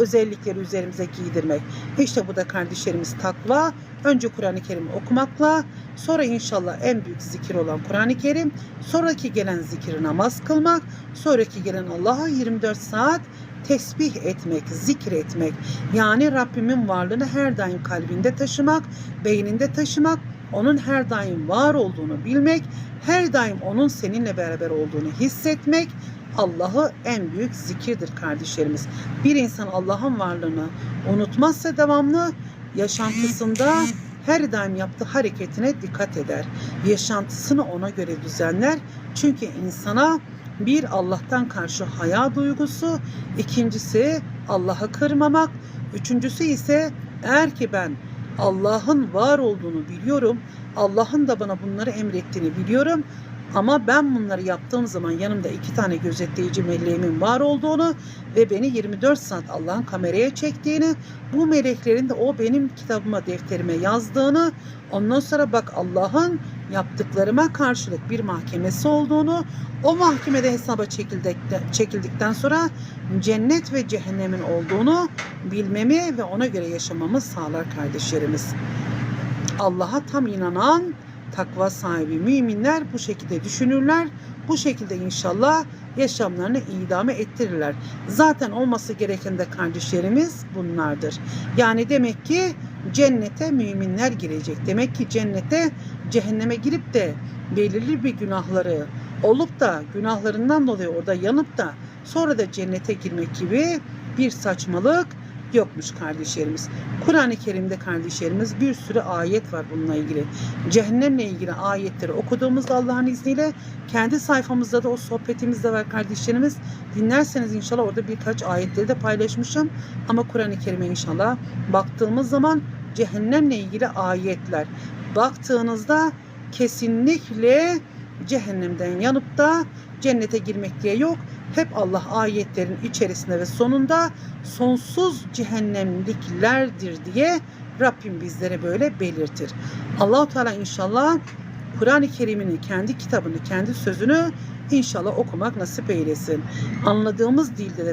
özellikleri üzerimize giydirmek. İşte bu da kardeşlerimiz takva. Önce Kur'an-ı Kerim'i okumakla, sonra inşallah en büyük zikir olan Kur'an-ı Kerim, sonraki gelen zikri namaz kılmak, sonraki gelen Allah'a 24 saat tesbih etmek, zikretmek. Yani Rabbimin varlığını her daim kalbinde taşımak, beyninde taşımak, onun her daim var olduğunu bilmek, her daim onun seninle beraber olduğunu hissetmek, Allah'ı en büyük zikirdir kardeşlerimiz. Bir insan Allah'ın varlığını unutmazsa devamlı yaşantısında her daim yaptığı hareketine dikkat eder. Yaşantısını ona göre düzenler. Çünkü insana bir Allah'tan karşı haya duygusu, ikincisi Allah'ı kırmamak, üçüncüsü ise eğer ki ben Allah'ın var olduğunu biliyorum, Allah'ın da bana bunları emrettiğini biliyorum. Ama ben bunları yaptığım zaman yanımda iki tane gözetleyici meleğimin var olduğunu ve beni 24 saat Allah'ın kameraya çektiğini, bu meleklerin de o benim kitabıma, defterime yazdığını, ondan sonra bak Allah'ın yaptıklarıma karşılık bir mahkemesi olduğunu, o mahkemede hesaba çekildikten, sonra cennet ve cehennemin olduğunu bilmemi ve ona göre yaşamamı sağlar kardeşlerimiz. Allah'a tam inanan takva sahibi müminler bu şekilde düşünürler. Bu şekilde inşallah yaşamlarını idame ettirirler. Zaten olması gereken de kardeşlerimiz bunlardır. Yani demek ki cennete müminler girecek. Demek ki cennete cehenneme girip de belirli bir günahları olup da günahlarından dolayı orada yanıp da sonra da cennete girmek gibi bir saçmalık yokmuş kardeşlerimiz. Kur'an-ı Kerim'de kardeşlerimiz bir sürü ayet var bununla ilgili. Cehennemle ilgili ayetleri okuduğumuzda Allah'ın izniyle kendi sayfamızda da o sohbetimizde var kardeşlerimiz. Dinlerseniz inşallah orada birkaç ayetleri de paylaşmışım. Ama Kur'an-ı Kerim'e inşallah baktığımız zaman cehennemle ilgili ayetler. Baktığınızda kesinlikle cehennemden yanıp da cennete girmek diye yok. Hep Allah ayetlerin içerisinde ve sonunda sonsuz cehennemliklerdir diye Rabbim bizlere böyle belirtir. Allahu Teala inşallah Kur'an-ı Kerim'ini, kendi kitabını, kendi sözünü inşallah okumak nasip eylesin. Anladığımız dilde de